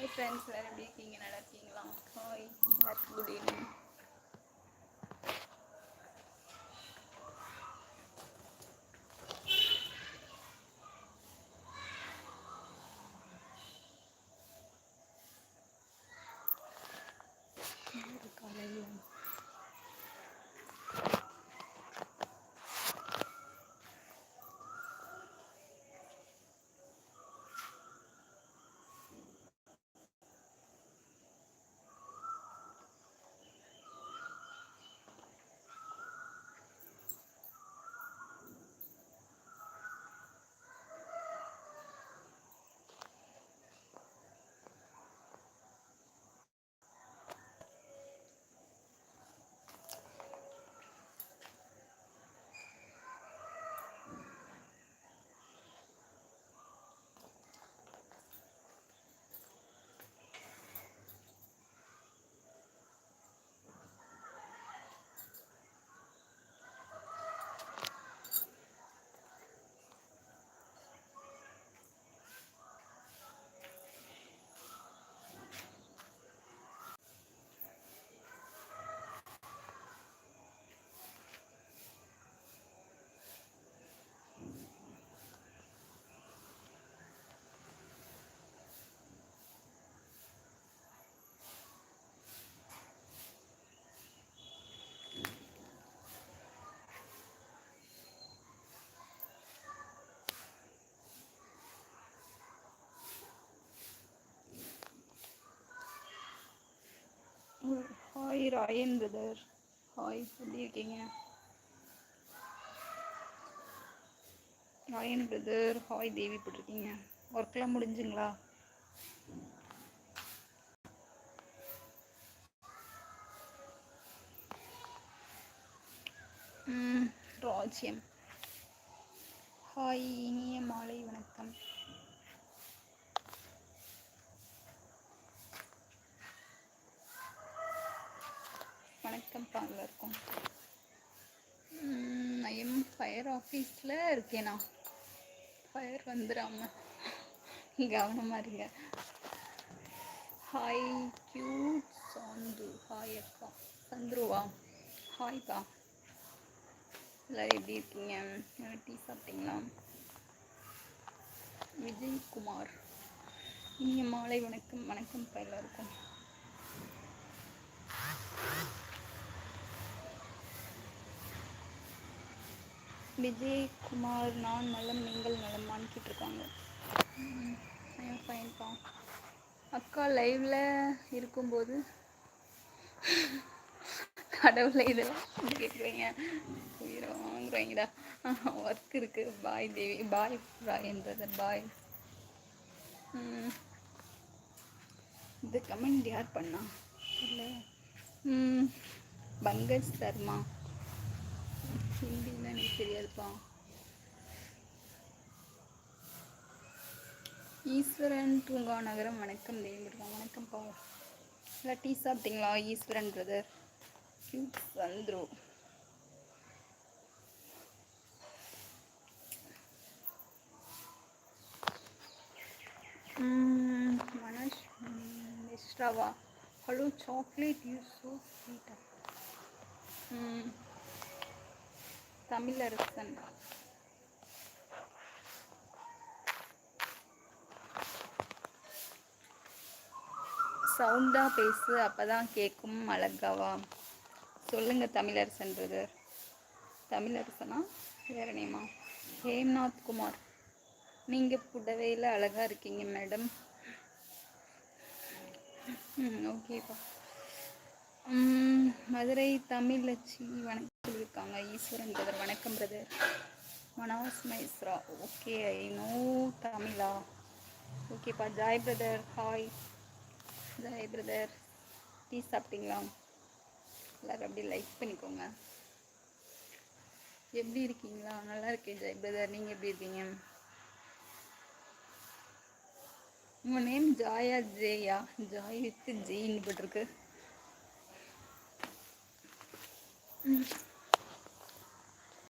Hi friends வேறு எப்படி இருக்கீங்க? நல்லா இருக்கீங்களா? ஹாய் எல்லாருக்கும் குட் ஈவினிங் காலையில் ஹாய் ராயன் பிரதர் ஹாய் எப்படி இருக்கீங்க ராயன் பிரதர் ஹாய் தேவி போட்டிருக்கீங்க. ஒர்க்லாம் முடிஞ்சுங்களா? ராஜ்யம். ஹாய் இனிய மாலை வணக்கம். வணக்கம் பாங்கல இருக்கும் ஐஎம் ஃபயர் ஆஃபீஸில் இருக்கேனா? ஃபயர் வந்துடாம கவனமாக இருங்க. ஹாய் கியூட் சாந்து. ஹாய் அக்கா. சந்துருவா? ஹாய்ப்பா எல்லோரும் எப்படி இருக்கீங்க? டீ சாப்பிட்டீங்களா? விஜய்குமார். இனிய மாலை வணக்கம். வணக்கம் இருக்கும் விஜய் குமார் நான் நலம் நீங்கள் நலமான்னு கேட்டிருக்காங்க. ஃபைன்ப்பா அக்கா லைவ்ல இருக்கும்போது கடவுளை இதெல்லாம் கேட்குறீங்க உயிரை வாங்குறீங்கடா. ஒர்க் இருக்கு. பாய் தேவி. பாய் ராயன் பிரதர் பாய் இந்த கமெண்ட் யார் பண்ணா? இல்லை பங்கஜ் சர்மா. ஹிந்திலாம் எனக்கு தெரியாதுப்பா ஈஸ்வரன் தூங்கா நகரம் வணக்கம் தேவிடுவாங்க வணக்கம்ப்பா இல்லை டீ சாப்பிட்டீங்களா? ஈஸ்வரன் பிரதர் கியூட் வந்துடும் மனோஜ் மிஸ்ராவா ஹலோ சாக்லேட் யூ ஸோ ஸ்வீட்டா தமிழரசன். சவுண்டாக பேசு அப்பதான் கேட்கும் அழகாவா. சொல்லுங்க தமிழரசன் பிரதர் தமிழரசனா? வேற நேமா ஹேம்நாத் குமார். நீங்கள் புடவையில் அழகாக இருக்கீங்க மேடம் ஓகேப்பா மதுரை தமிழ் லட்சுமி வணக்கம். சொல்லியிருக்காங்க ஈஸ்வரன் பிரதர் வணக்கம் brother Manoj Mishra. Okay I know தமிழா? ஓகேப்பா Joy brother hi Joy brother tea சாப்பிட்டீங்களா? எல்லாரும் அப்படியே லைக் பண்ணிக்கோங்க. எப்படி இருக்கீங்களா? நல்லா இருக்கேன் ஜெய் பிரதர் நீங்கள் எப்படி இருக்கீங்க? உங்கள் name Jaya Jeya? Joy with ஜெயின்னு போட்டிருக்கு.